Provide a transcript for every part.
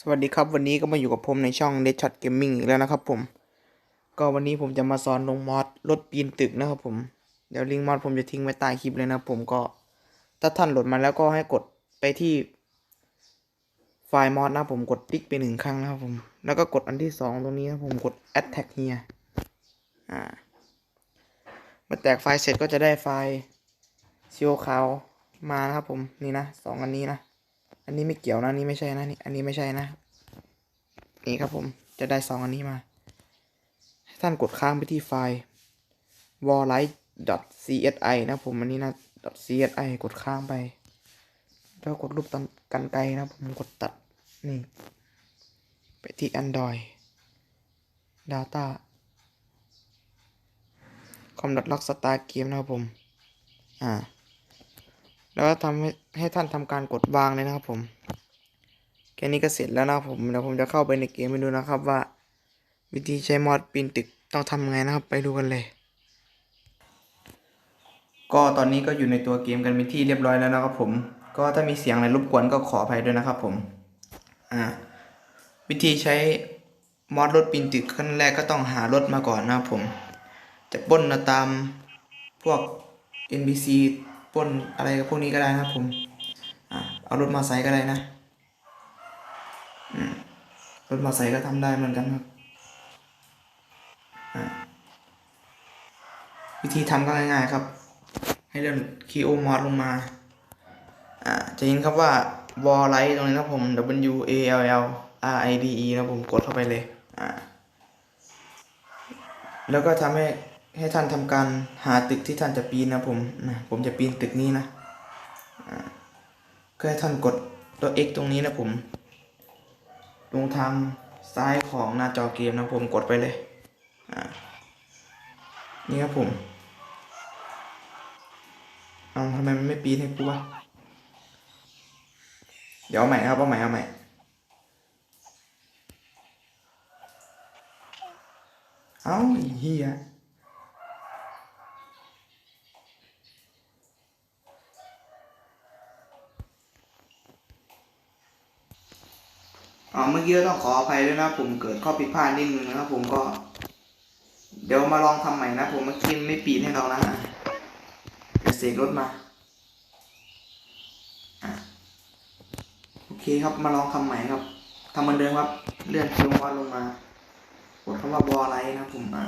สวัสดีครับวันนี้ก็มาอยู่กับผมในช่อง d e a d Shot Gaming อีกแล้วนะครับผม ก็วันนี้ผมจะมาสอนลงมอดรถปีนตึกนะครับผม เดี๋ยวลิงก์มอดผมจะทิ้งไว้ใต้คลิปเลยนะผมก็ ถ้าท่านโหลดมาแล้วก็ให้กดไปที่ ไฟล์มอดนะผมกดติ๊กไปหนึ่งครั้งนะครับผม แล้วก็กดอันที่สองตรงนี้นะผมกด attack here อ่าเมื่อแตกไฟล์เสร็จก็จะได้ไฟล์ซีโอขาวมานะครับผมนี่นะสองอันนี้นะ อันนี้ไม่เกี่ยวนะนนี้ไม่ใช่นะนี่อันนี้ไม่ใช่นะ นี่ครับผมจะได้สองอันนี้มา ให้ท่านกดค้างไปที่ไฟล์ warlight.csi นะผมอันนี้นะ .csi กดค้างไป แล้วกดรูปตอนกันไกลนะผมกดตัดนี่ ไปที่ Android Data com lock start game นะครับผม อ่า แล้วทำให้ให้ท่านทำการกดวางเลยนะครับ ผมแค่นี้ก็เสร็จแล้วนะครับผมเดี๋ยวผมจะเข้าไปในเกมไปดูนะครับว่า วิธีใช้มอดปีนตึกต้องทำไงนะครับ ไปดูกันเลย ก็ตอนนี้ก็อยู่ในตัวเกมกันเป็นที่เรียบร้อยแล้วนะครับ ผม ก็ถ้ามีเสียงอะไรรบกวนก็ขออภัยด้วยนะครับ ผมอ่าวิธีใช้มอดรถปีนตึกขั้นแรกก็ต้องหารถมาก่อนนะครับผม จะป้นตามพวก NPC ปนอะไรกับพวกนี้ก็ได้นะครับผมอเอารถมาใส่ก็ได้นะรถมาใส่ก็ทำได้เหมือนกันครับวิธีทำก็ง่ายๆครับ ให้เลื่อนคีย์โอมอดลงมาจะเห็นครับว่า wall light ตรงนี้นะผม W A L L R I D E นะผมกดเข้าไปเลย แล้วก็ทำให้ ให้ท่านทำการหาตึกที่ท่านจะปีนนะผมนะผมจะปีนตึกนี้นะก็ให้ท่านกดตัว X ตรงนี้นะผม ตรงทางซ้ายของหน้าจอเกมนะผมกดไปเลยนี่ครับผมเอาทำไมมันไม่ปีนให้กูวะเดี๋ยวเอาใหม่ครับเอาใหม่เอาใหม่เอาเฮีย อ๋อเมื่อกี้ต้องขออภัยด้วยนะ ผมเกิดข้อผิดพลาดนิดนึงนะครับผมก็ เดี๋ยวมาลองทำใหม่นะ ผมเมื่อกี้ไม่ปีนให้เรานะฮะเดี๋ยวเสกรถมาอะโอเคครับมาลองทำใหม่ครับทำเหมือนเดิมครับ เลื่อนคิวมอดลงมากดคำว่าบออะไรนะผมอ่า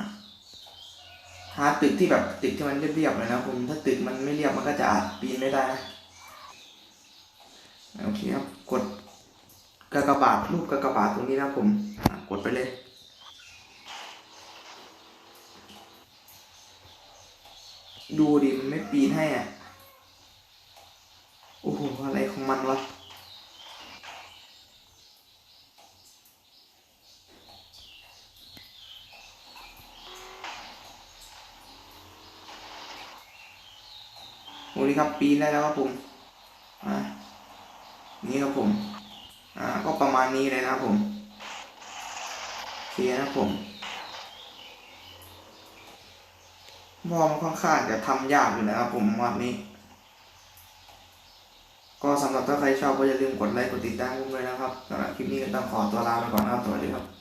หาตึกที่แบบตึกที่มันเรียบๆเลยนะผมถ้าตึกมันไม่เรียบมันก็จะอาจปีนไม่ได้นะโอเคครับกด กากบาทรูปกากบาทตรงนี้นะผมกดไปเลย ดูดิมันไม่ปีนให้อะโอ้โหอะไรของมันวะโอ้นี่ครับปีนได้แล้วครับผมอ่านี่ครับผม อ่าก็ประมาณนี้เลยนะผมเคลียนะผมมอมค่อนข้างจะทำยากอยู่นะครับผมวันนี้ ก็สำหรับถ้าใครชอบก็อย่าลืมกดไลค์กดติดตามผมด้วยนะครับสำหรับคลิปนี้ก็ต้องขอตัวลาไปก่อนนะครับสวัสดีครับ